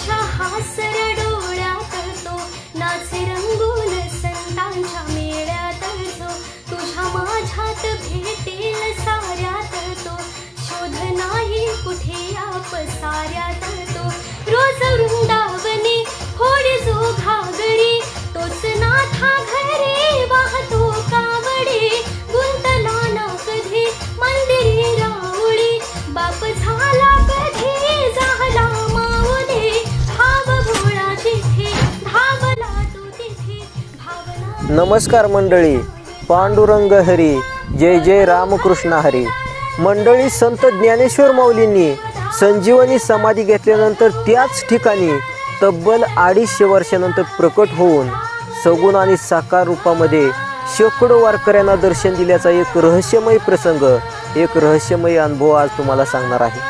माझ्या हासर डोळ्यात तो नाचे रंगून संतांच्या मेळ्यात तो तुझ्या माझ्यात भेटेल साऱ्यात तो शोध नाही कुठे या पसाऱ्यात तो रोज वृंदावने होडी जो घागरी तोच नाथा घरी वाहतो. नमस्कार मंडळी पांडुरंग हरी जय जय रामकृष्ण हरी. मंडळी संत ज्ञानेश्वर माऊलींनी संजीवनी समाधी घेतल्यानंतर त्याच ठिकाणी तब्बल अडीचशे वर्षानंतर प्रकट होऊन सगुण आणि साकार रूपामध्ये शेकडो वारकऱ्यांना दर्शन दिल्याचा एक रहस्यमय प्रसंग एक रहस्यमय अनुभव आज तुम्हाला सांगणार आहे.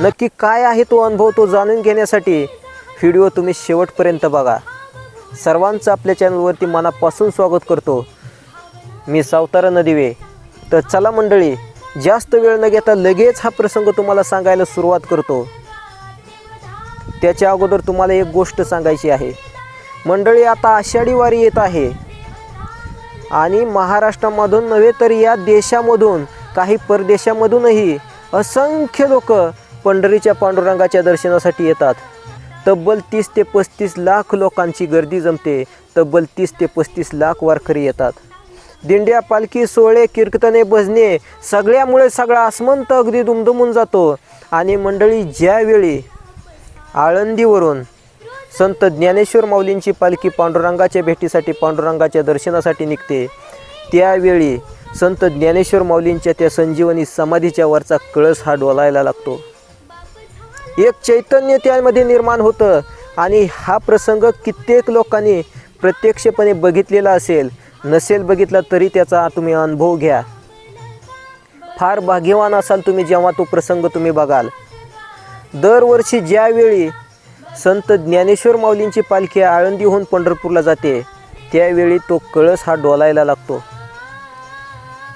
नक्की काय आहे तो अनुभव तो जाणून घेण्यासाठी व्हिडिओ तुम्ही शेवटपर्यंत बघा. सर्वांचं आपल्या चॅनलवरती मनापासून स्वागत करतो. मी सावतारा नदिवे. तर चला मंडळी जास्त वेळ न घेता लगेच हा प्रसंग तुम्हाला सांगायला सुरुवात करतो. त्याच्या अगोदर तुम्हाला एक गोष्ट सांगायची आहे. मंडळी आता आषाढी वारी येत आहे. आणि महाराष्ट्रामधून नव्हे तर या देशामधून काही परदेशामधूनही असंख्य लोक पंढरीच्या पांडुरंगाच्या दर्शनासाठी येतात. तब्बल तीस ते पस्तीस लाख लोकांची गर्दी जमते. तब्बल तीस ते पस्तीस लाख वारकरी येतात. दिंड्या पालखी सोहळे कीर्तने भजने सगळ्यामुळे सगळा आसमंत अगदी दुमदुमून जातो. आणि मंडळी ज्यावेळी आळंदीवरून संत ज्ञानेश्वर माऊलींची पालखी पांडुरंगाच्या भेटीसाठी पांडुरंगाच्या दर्शनासाठी निघते त्यावेळी संत ज्ञानेश्वर माऊलींच्या त्या संजीवनी समाधीच्या वरचा कळस हा डोलायला लागतो. एक चैतन्य त्यामध्ये निर्माण होतं. आणि हा प्रसंग कित्येक लोकांनी प्रत्यक्षपणे बघितलेला असेल. नसेल बघितला तरी त्याचा तुम्ही अनुभव घ्या. फार भाग्यवान असाल तुम्ही जेव्हा तो प्रसंग तुम्ही बघाल. दरवर्षी ज्यावेळी संत ज्ञानेश्वर माऊलींची पालखी आळंदीहून पंढरपूरला जाते त्यावेळी तो कळस हा डोलायला लागतो.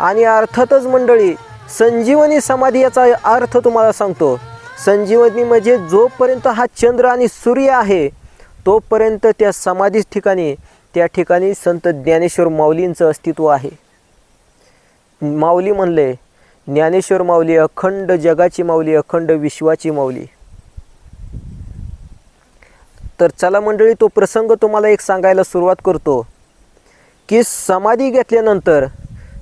आणि अर्थातच मंडळी संजीवनी समाधी याचा अर्थ तुम्हाला सांगतो. संजीवनी म्हणजे जोपर्यंत हा चंद्र आणि सूर्य आहे तोपर्यंत त्या समाधी ठिकाणी त्या ठिकाणी संत ज्ञानेश्वर माऊलींचं अस्तित्व आहे. माऊली म्हणले ज्ञानेश्वर माऊली अखंड जगाची माऊली अखंड विश्वाची माऊली. तर चला मंडळी तो प्रसंग तुम्हाला एक सांगायला सुरुवात करतो की समाधी घेतल्यानंतर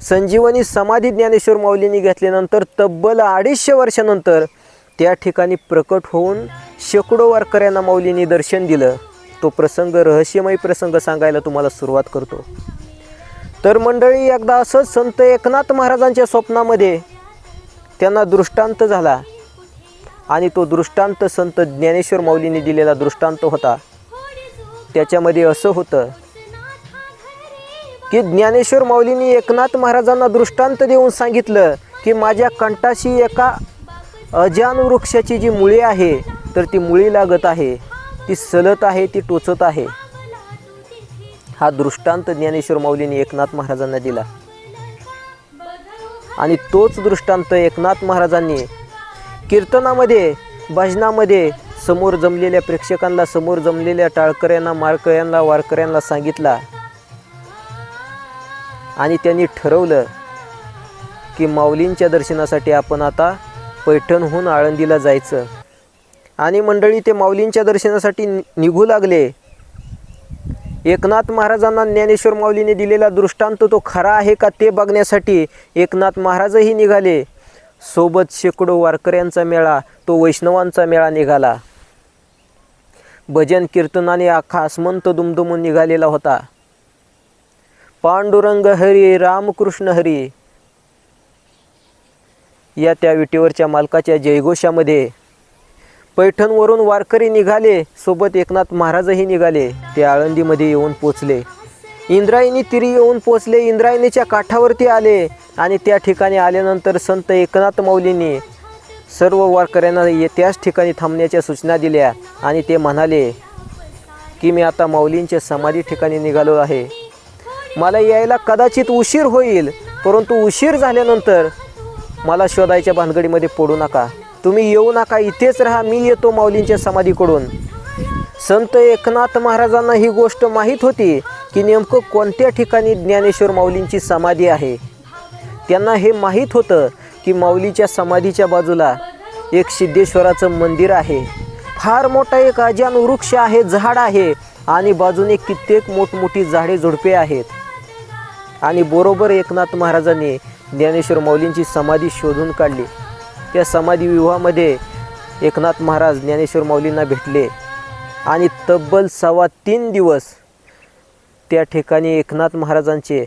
संजीवनी समाधी ज्ञानेश्वर माऊलींनी घेतल्यानंतर तब्बल अडीचशे वर्षानंतर त्या ठिकाणी प्रकट होऊन शेकडो वारकऱ्यांना माऊलींनी दर्शन दिलं. तो प्रसंग रहस्यमयी प्रसंग सांगायला तुम्हाला सुरुवात करतो. तर मंडळी एकदा असंच संत एकनाथ महाराजांच्या स्वप्नामध्ये त्यांना दृष्टांत झाला आणि तो दृष्टांत संत ज्ञानेश्वर माऊलीने दिलेला दृष्टांत होता. त्याच्यामध्ये असं होतं की ज्ञानेश्वर माऊलीने एकनाथ महाराजांना दृष्टांत देऊन सांगितलं की माझ्या कंठाशी एका अजान वृक्षाची जी मुळी आहे तर ती मुळी लागत आहे. ती सलत आहे ती टोचत आहे. हा दृष्टांत ज्ञानेश्वर माऊलींनी एकनाथ महाराजांना दिला. आणि तोच दृष्टांत एकनाथ महाराजांनी कीर्तनामध्ये भजनामध्ये समोर जमलेल्या प्रेक्षकांना समोर जमलेल्या टाळकऱ्यांना मारकऱ्यांना वारकऱ्यांना सांगितला. आणि त्यांनी ठरवलं की माऊलींच्या दर्शनासाठी आपण आता पैठणहून आळंदीला जायचं. आणि मंडळी ते माऊलींच्या दर्शनासाठी निघू लागले. एकनाथ महाराजांना ज्ञानेश्वर माऊलीने दिलेला दृष्टांत तो खरा आहे का ते बघण्यासाठी एकनाथ महाराजही निघाले. सोबत शेकडो वारकऱ्यांचा मेळा तो वैष्णवांचा मेळा निघाला. भजन कीर्तनाने अख्खा आसमंत दुमदुमून निघालेला होता. पांडुरंग हरी रामकृष्ण हरी या त्या विटेवरच्या मालकाच्या जयघोषामध्ये. पैठणवरून वारकरी निघाले सोबत एकनाथ महाराजही निघाले ते आळंदीमध्ये येऊन पोचले. इंद्रायणी तिरी येऊन पोचले इंद्रायणीच्या काठावरती आले आणि त्या ठिकाणी आल्यानंतर संत एकनाथ माऊलींनी सर्व वारकऱ्यांना ये- त्याच ठिकाणी थांबण्याच्या सूचना दिल्या आणि ते म्हणाले की मी आता माऊलींच्या समाधी ठिकाणी निघालो आहे. मला यायला कदाचित उशीर होईल परंतु उशीर झाल्यानंतर मला शोधायच्या भानगडीमध्ये पडू नका. तुम्ही येऊ नका इथेच राहा. मी येतो माऊलींच्या समाधीकडून. संत एकनाथ महाराजांना ही गोष्ट माहीत होती की नेमकं कोणत्या ठिकाणी ज्ञानेश्वर माऊलींची समाधी आहे? त्यांना हे माहीत होतं की माऊलीच्या समाधीच्या बाजूला एक सिद्धेश्वराचं मंदिर आहे. फार मोठा एक अजान वृक्ष आहे झाड आहे आणि बाजूने कित्येक मोठमोठी झाडे झुडपे आहेत. आणि बरोबर एकनाथ महाराजांनी ज्ञानेश्वर माऊलींची समाधी शोधून काढली. त्या समाधी विवाहामध्ये एकनाथ महाराज ज्ञानेश्वर माऊलींना भेटले आणि तब्बल सव्वा तीन दिवस त्या ठिकाणी एकनाथ महाराजांचे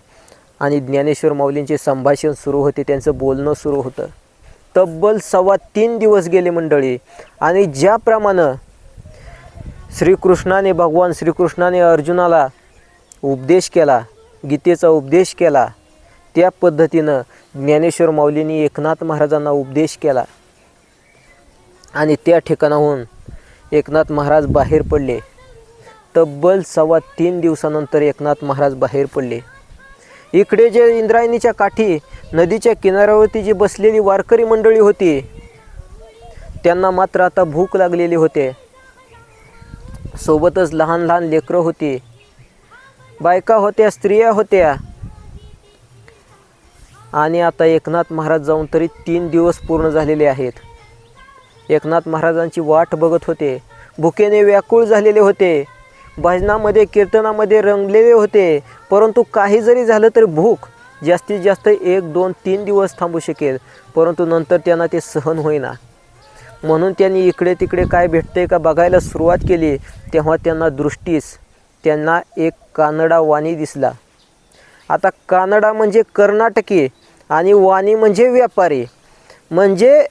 आणि ज्ञानेश्वर माऊलींचे संभाषण सुरू होते त्यांचं बोलणं सुरू होतं. तब्बल सव्वा तीन दिवस गेले मंडळी आणि ज्याप्रमाणे श्रीकृष्णाने भगवान श्रीकृष्णाने अर्जुनाला उपदेश केला गीतेचा उपदेश केला त्या पद्धतीनं ज्ञानेश्वर माऊलींनी एकनाथ महाराजांना उपदेश केला. आणि त्या ठिकाणाहून एकनाथ महाराज बाहेर पडले. तब्बल सव्वा तीन दिवसानंतर एकनाथ महाराज बाहेर पडले. इकडे जे इंद्रायणीच्या काठी नदीच्या किनाऱ्यावरती जी बसलेली वारकरी मंडळी होती त्यांना मात्र आता भूक लागलेली होते. सोबतच लहान लहान लेकरं होती. बायका होत्या स्त्रिया होत्या आणि आता एकनाथ महाराज जाऊन तरी तीन दिवस पूर्ण झालेले आहेत. एकनाथ महाराजांची वाट बघत होते. भुकेने व्याकुळ झालेले होते. भजनामध्ये कीर्तनामध्ये रंगलेले होते. परंतु काही जरी झालं तरी भूक जास्तीत जास्त एक दोन तीन दिवस थांबू शकेल. परंतु नंतर त्यांना ते सहन होईना. म्हणून त्यांनी इकडे तिकडे काय भेटते का बघायला सुरुवात केली तेव्हा त्यांना दृष्टीस त्यांना एक कानडा वाणी दिसला. आता कानडा म्हणजे कर्नाटकी आणि वाणी म्हणजे व्यापारी. म्हणजे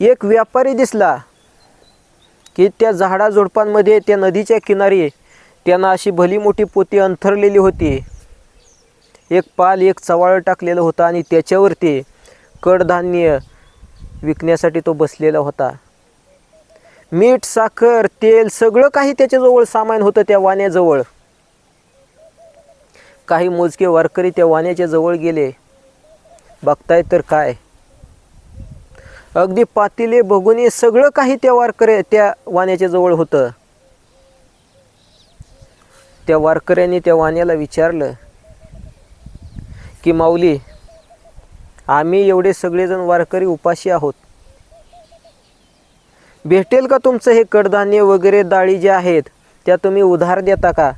एक व्यापारी दिसला की त्या झाडाझुडपांमध्ये त्या नदीच्या किनारी त्यांना अशी भली मोठी पोती अंथरलेली होती. एक पाल एक चवाळ टाकलेलं होतं आणि त्याच्यावरती कडधान्य विकण्यासाठी तो बसलेला होता. मीठ साखर तेल सगळं काही त्याच्याजवळ सामान होतं त्या वाण्याजवळ. काही मोजके वारकरी त्या वाण्याच्या जवळ गेले. बघताय तर काय? अगदी पातिले बघून सगळं काही त्या वारकऱ्या त्या वाण्याच्या जवळ होतं. त्या वारकऱ्यांनी त्या वाण्याला विचारलं की माऊली आम्ही एवढे सगळेजण वारकरी उपाशी आहोत. भेटेल का तुमचं हे कडधान्य वगैरे डाळी जे आहेत त्या तुम्ही उधार देता का?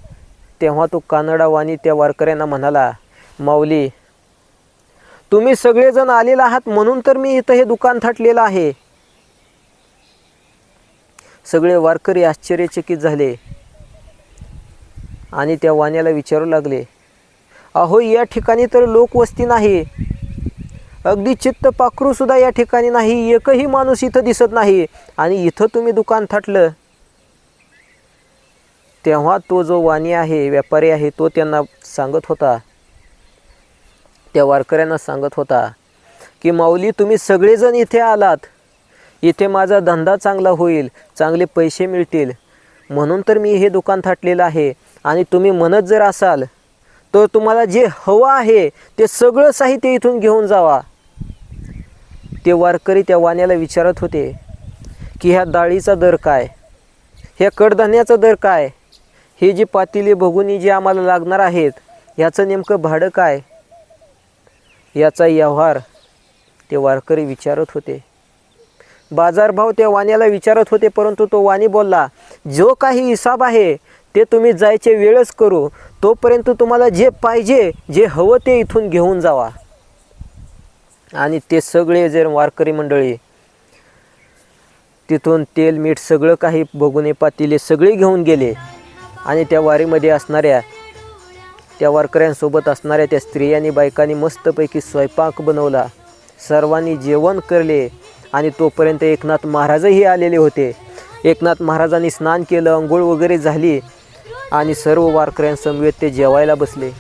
तेव्हा तो कानडा वाणी त्या वारकऱ्यांना म्हणाला माऊली तुम्ही सगळेजण आलेला आहात म्हणून तर मी इथं हे दुकान थाटलेलं आहे. सगळे वारकरी आश्चर्यचकित झाले आणि त्या वाण्याला विचारू लागले अहो या ठिकाणी तर लोकवस्ती नाही. अगदी चित्त पाखरूसुद्धा या ठिकाणी नाही. एकही माणूस इथं दिसत नाही. आणि इथं तुम्ही दुकान थाटलं. तेव्हा तो जो वाणी आहे व्यापारी आहे तो त्यांना सांगत होता. त्या वारकऱ्यांना सांगत होता की माऊली तुम्ही सगळेजण इथे आलात. इथे माझा धंदा चांगला होईल चांगले पैसे मिळतील. म्हणून तर मी हे दुकान थाटलेलं आहे आणि तुम्ही म्हणत जर असाल तर तुम्हाला जे हवं आहे ते सगळं साहित्य इथून घेऊन जावा. ते वारकरी त्या वाण्याला विचारत होते की ह्या डाळीचा दर काय? ह्या कडधान्याचा दर काय? हे जी पातेली भगुनी जे आम्हाला लागणार आहेत ह्याचं नेमकं भाडं काय? याचा व्यवहार ते वारकरी विचारत होते. बाजारभाव त्या वाण्याला विचारत होते परंतु तो वाणी बोलला जो काही हिसाब आहे ते तुम्ही जायचे वेळच करू. तोपर्यंत तुम्हाला जे पाहिजे जे हवं ते इथून घेऊन जावा. आणि ते सगळे जर वारकरी मंडळी तिथून तेल मीठ सगळं काही बघून पातीले सगळे घेऊन गेले. आणि त्या वारीमध्ये असणाऱ्या त्या वारकऱ्यांसोबत असणाऱ्या त्या स्त्रियांनी बायकांनी मस्तपैकी स्वयंपाक बनवला. सर्वांनी जेवण करले आणि तोपर्यंत एकनाथ महाराजही आलेले होते. एकनाथ महाराजांनी स्नान केलं अंघोळ वगैरे झाली आणि सर्व वारकऱ्यांसमवेत ते जेवायला बसले.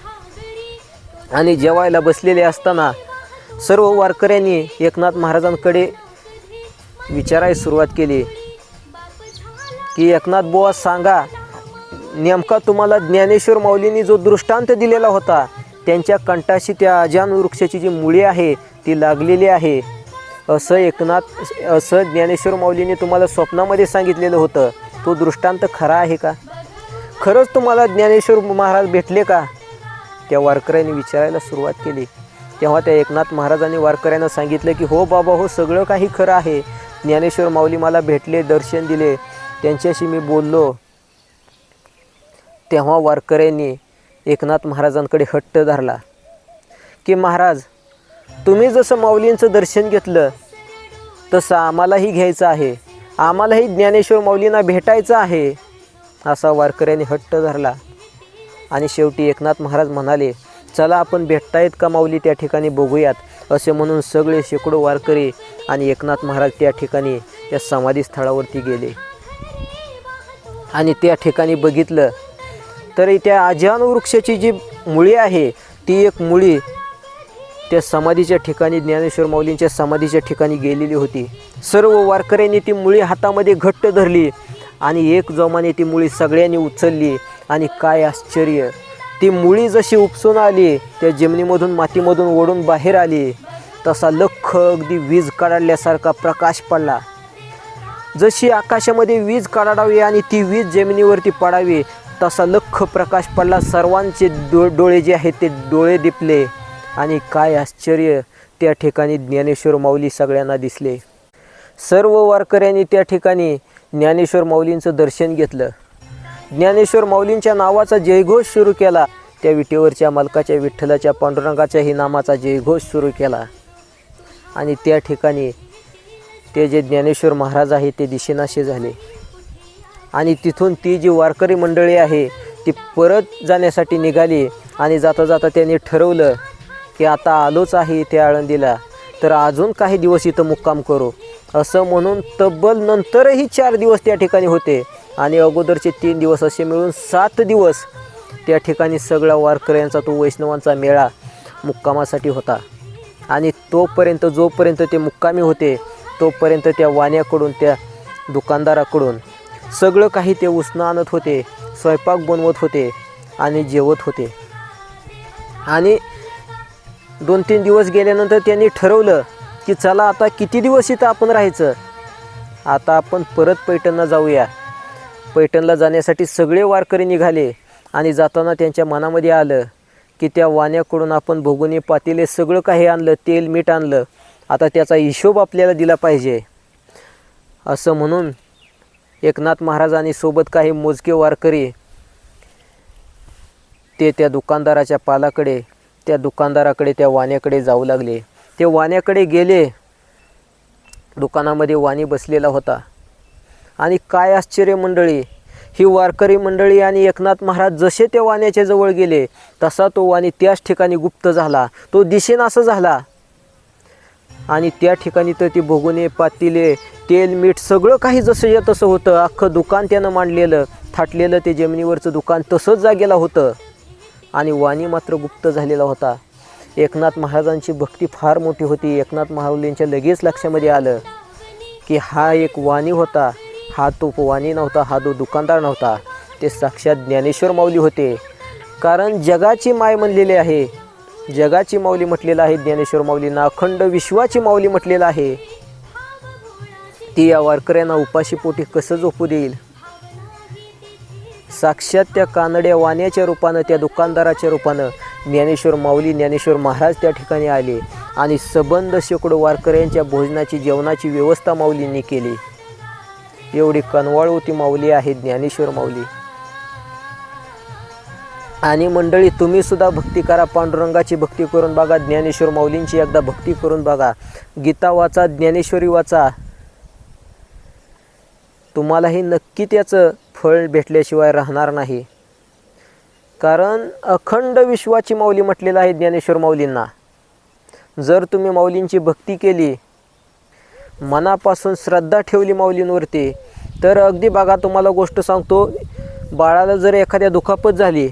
आणि जेवायला बसलेले असताना सर्व वारकऱ्यांनी एकनाथ महाराजांकडे विचारायला सुरुवात केली की एकनाथ बुवा सांगा नेमका तुम्हाला ज्ञानेश्वर माऊलींनी जो दृष्टांत दिलेला होता त्यांच्या कंठाशी त्या अजान वृक्षाची जी मुळी आहे ती लागलेली आहे. असं एकनाथ असं ज्ञानेश्वर माऊलीने तुम्हाला स्वप्नामध्ये सांगितलेलं होतं. तो दृष्टांत खरा आहे का? खरंच तुम्हाला ज्ञानेश्वर महाराज भेटले का? त्या वारकऱ्यांनी विचारायला सुरुवात केली. तेव्हा त्या एकनाथ महाराजांनी वारकऱ्यांना सांगितलं की हो बाबा हो सगळं काही खरं आहे. ज्ञानेश्वर माऊली मला भेटले दर्शन दिले. त्यांच्याशी मी बोललो. तेव्हा वारकऱ्यांनी एकनाथ महाराजांकडे हट्ट धरला की महाराज तुम्ही जसं माऊलींचं दर्शन घेतलं तसं आम्हालाही घ्यायचं आहे. आम्हालाही ज्ञानेश्वर माऊलींना भेटायचं आहे. असा वारकऱ्यांनी हट्ट धरला. आणि शेवटी एकनाथ महाराज म्हणाले चला आपण भेटतायत का माऊली त्या ठिकाणी बघूयात. असे म्हणून सगळे शेकडो वारकरी आणि एकनाथ महाराज त्या ठिकाणी त्या समाधी स्थळावरती गेले. आणि त्या ठिकाणी बघितलं तर त्या अजान वृक्षाची जी मुळी आहे ती एक मुळी त्या समाधीच्या ठिकाणी ज्ञानेश्वर माऊलींच्या समाधीच्या ठिकाणी गेलेली होती. सर्व वारकऱ्यांनी ती मुळी हातामध्ये घट्ट धरली आणि एक जोमाने ती मुळी सगळ्यांनी उचलली आणि काय आश्चर्य! ती मुळी जशी उपसून आली त्या जमिनीमधून मातीमधून ओढून बाहेर आली तसा लख अगदी वीज काढल्यासारखा प्रकाश पडला. जशी आकाशामध्ये वीज काढावी आणि ती वीज जमिनीवरती पडावी तसा लख प्रकाश पडला. सर्वांचे डो डोळे जे आहेत ते डोळे दिपले आणि काय आश्चर्य त्या ठिकाणी ज्ञानेश्वर माऊली सगळ्यांना दिसले. सर्व वारकऱ्यांनी त्या ठिकाणी ज्ञानेश्वर माऊलींचं दर्शन घेतलं. ज्ञानेश्वर माऊलींच्या नावाचा जयघोष सुरू केला. त्या विटेवरच्या मालकाच्या विठ्ठलाच्या पांडुरंगाच्याही नामाचा जयघोष सुरू केला. आणि त्या ठिकाणी ते जे ज्ञानेश्वर महाराज आहे ते दिशेनाशे झाले. आणि तिथून ती जी वारकरी मंडळी आहे ती परत जाण्यासाठी निघाली आणि जाता जाता त्यांनी ठरवलं की आता आलोच आहे इथे आळंदीला. तर अजून काही दिवस इथं मुक्काम करू. असं म्हणून तब्बल नंतरही चार दिवस त्या ठिकाणी होते आणि अगोदरचे तीन दिवस असे मिळून सात दिवस त्या ठिकाणी सगळा वारकऱ्यांचा तो वैष्णवांचा मेळा मुक्कामासाठी होता. आणि तोपर्यंत जोपर्यंत ते मुक्कामी होते तोपर्यंत त्या वाण्याकडून त्या दुकानदाराकडून सगळं काही ते उसणं आणत होते स्वयंपाक बनवत होते आणि जेवत होते. आणि दोन तीन दिवस गेल्यानंतर त्यांनी ठरवलं की चला आता किती दिवस इथं आपण राहायचं? आता आपण परत पैठणला जाऊया. पैठणला जाण्यासाठी सगळे वारकरी निघाले आणि जाताना त्यांच्या मनामध्ये आलं की त्या वाण्याकडून आपण भोगुनी पातेले सगळं काही आणलं तेल मीठ आणलं. आता त्याचा हिशोब आपल्याला दिला पाहिजे. असं म्हणून एकनाथ महाराजांनी सोबत काही मोजके वारकरी ते त्या दुकानदाराच्या पालाकडे त्या दुकानदाराकडे त्या वाण्याकडे जाऊ लागले. ते वाण्याकडे गेले. दुकानामध्ये वाणी बसलेला होता. आणि काय आश्चर्य मंडळी ही वारकरी मंडळी आणि एकनाथ महाराज जसे त्या वाण्याच्या जवळ गेले तसा तो वाणी त्याच ठिकाणी गुप्त झाला. तो दिशेनासा झाला. आणि त्या ठिकाणी तर ती भोगुने पातिले तेल मीठ सगळं काही जसं या तसं होतं. अख्खं दुकान त्यानं मांडलेलं थाटलेलं ते जमिनीवरचं दुकान तसंच जागेला होतं. आणि वाणी मात्र गुप्त झालेला होता. एकनाथ महाराजांची भक्ती फार मोठी होती. एकनाथ महाराजांच्या लगेच लक्षामध्ये आलं की हा एक वाणी होता. हा तो वाणी नव्हता हा तो दुकानदार नव्हता. ते साक्षात ज्ञानेश्वर माऊली होते. कारण जगाची माय म्हणलेली आहे. जगाची माऊली म्हटलेलं आहे ज्ञानेश्वर माऊलींना. अखंड विश्वाची माऊली म्हटलेलं आहे. ती या वारकऱ्यांना उपाशी पोटी कसं झोपू देईल? साक्षात त्या कानड्या वाण्याच्या रूपानं त्या दुकानदाराच्या रूपानं ज्ञानेश्वर माऊली ज्ञानेश्वर महाराज त्या ठिकाणी आले आणि सबंध शेकडो वारकऱ्यांच्या भोजनाची जेवणाची व्यवस्था माऊलींनी केली. एवढी कनवाळू ती माऊली आहे ज्ञानेश्वर माऊली. आणि मंडळी तुम्ही सुद्धा भक्ती करा पांडुरंगाची भक्ती करून बघा ज्ञानेश्वर माऊलींची एकदा भक्ती करून बघा. गीता वाचा ज्ञानेश्वरी वाचा. तुम्हालाही नक्की त्याचं फळ भेटल्याशिवाय राहणार नाही. कारण अखंड विश्वाची माऊली म्हटलेलं आहे ज्ञानेश्वर माऊलींना. जर तुम्ही माऊलींची भक्ती केली मनापासून श्रद्धा ठेवली माऊलींवरती तर अगदी बघा तुम्हाला गोष्ट सांगतो बाळाला जर एखाद्या दुखापत झाली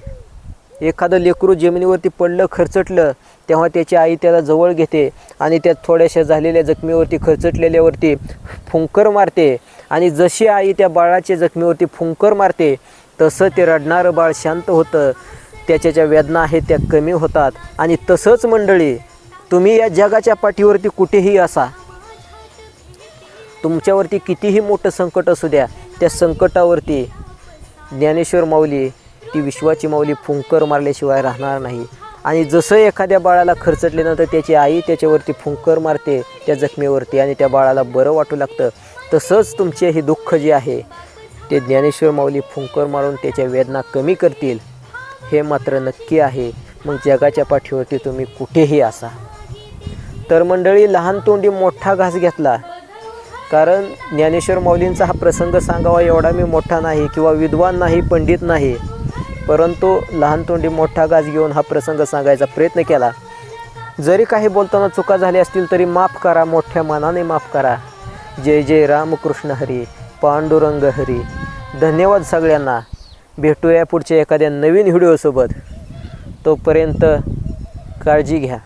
एखादं लेकरू जमिनीवरती पडलं खरचटलं तेव्हा त्याची आई त्याला जवळ घेते आणि त्या थोड्याशा झालेल्या जखमीवरती खरचटलेल्यावरती फुंकर मारते. आणि जशी आई त्या बाळाच्या जखमीवरती फुंकर मारते तसं ते रडणारं बाळ शांत होतं. त्याच्या ज्या वेदना आहेत त्या कमी होतात. आणि तसंच मंडळी तुम्ही या जगाच्या पाठीवरती कुठेही असा. तुमच्यावरती कितीही मोठं संकट असू द्या त्या संकटावरती ज्ञानेश्वर माऊली ती विश्वाची माऊली फुंकर मारल्याशिवाय राहणार नाही. आणि जसं एखाद्या बाळाला खरचटल्यानंतर त्याची आई त्याच्यावरती फुंकर मारते त्या जखमेवरती. आणि त्या बाळाला बरं वाटू लागतं. तसंच तुमचे हे दुःख जे आहे ते ज्ञानेश्वर माऊली फुंकर मारून त्याच्या वेदना कमी करतील हे मात्र नक्की आहे. मग जगाच्या पाठीवरती तुम्ही कुठेही असा. तर मंडळी लहान तोंडी मोठा घास घेतला. कारण ज्ञानेश्वर माऊलींचा हा प्रसंग सांगावा एवढा मी मोठा नाही किंवा विद्वान नाही पंडित नाही. परंतु लहान तोंडी मोठा घास घेऊन हा प्रसंग सांगायचा प्रयत्न केला. जरी काही बोलताना चुका झाल्या असतील तरी माफ करा मोठ्या मनाने माफ करा. जय जय रामकृष्ण हरी पांडुरंग हरी. धन्यवाद सगळ्यांना. भेटूया पुढच्या एखाद्या नवीन व्हिडिओसोबत. तोपर्यंत काळजी घ्या.